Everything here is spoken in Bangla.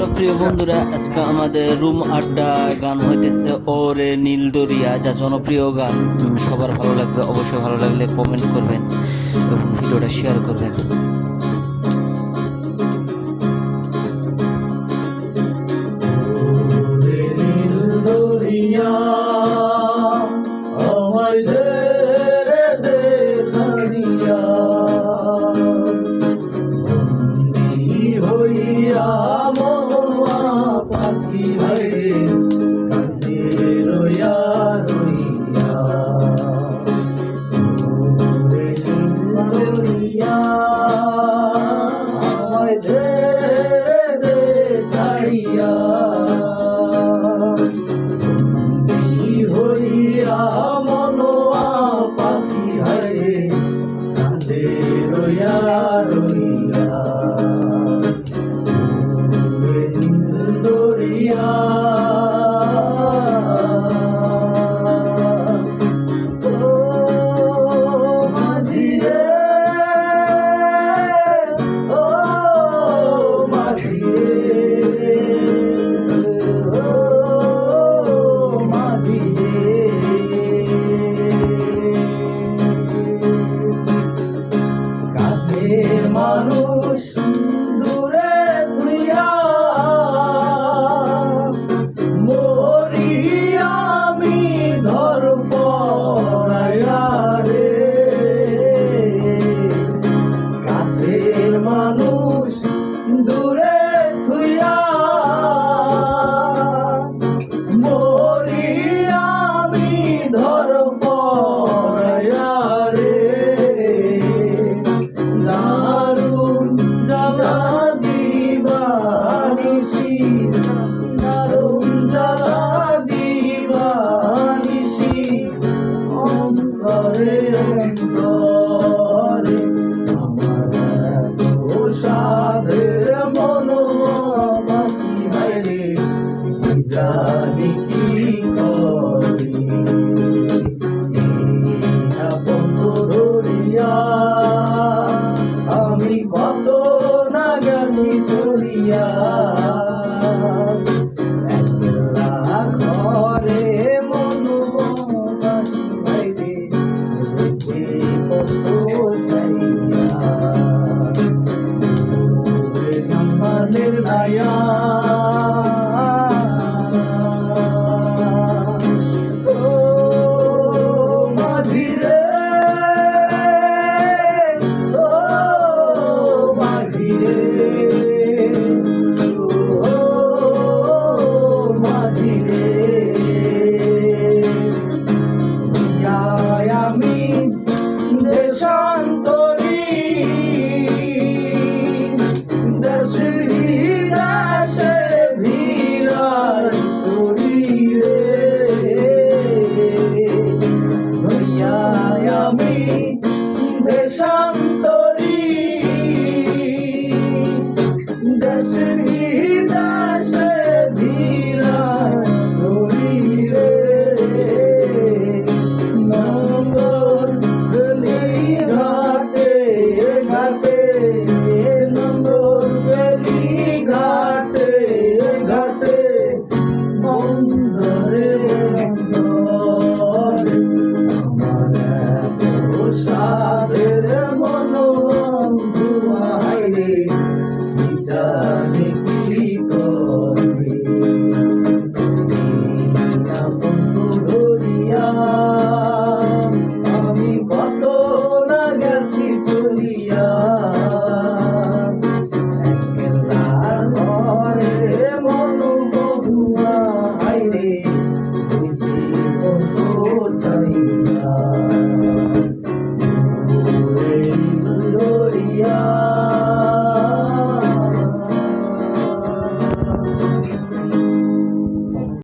হ্যালো প্রিয় বন্ধুরা, আজকে আমাদের রুম আড্ডা গান হইতেছে ওরে নীল দরিয়া, যা জনপ্রিয় গান। সবার ভালো লাগবে, অবশ্যই ভালো লাগলে কমেন্ট করবেন এবং ভিডিওটা শেয়ার করবেন। আমায় দে রে ছাড়িয়া হইয়া মানুষ দূরে তুইয়া মরি আমি ধর রে। কাছের মানুষ দূরে থুইয়া মরি আমি ধর দিবানিসি দারুণ জ্বালা দিবানিসি অন্তরে অন্তরে আমার এত সাধের মনোবাকি জানি কি Kaderler ya 上 Jami.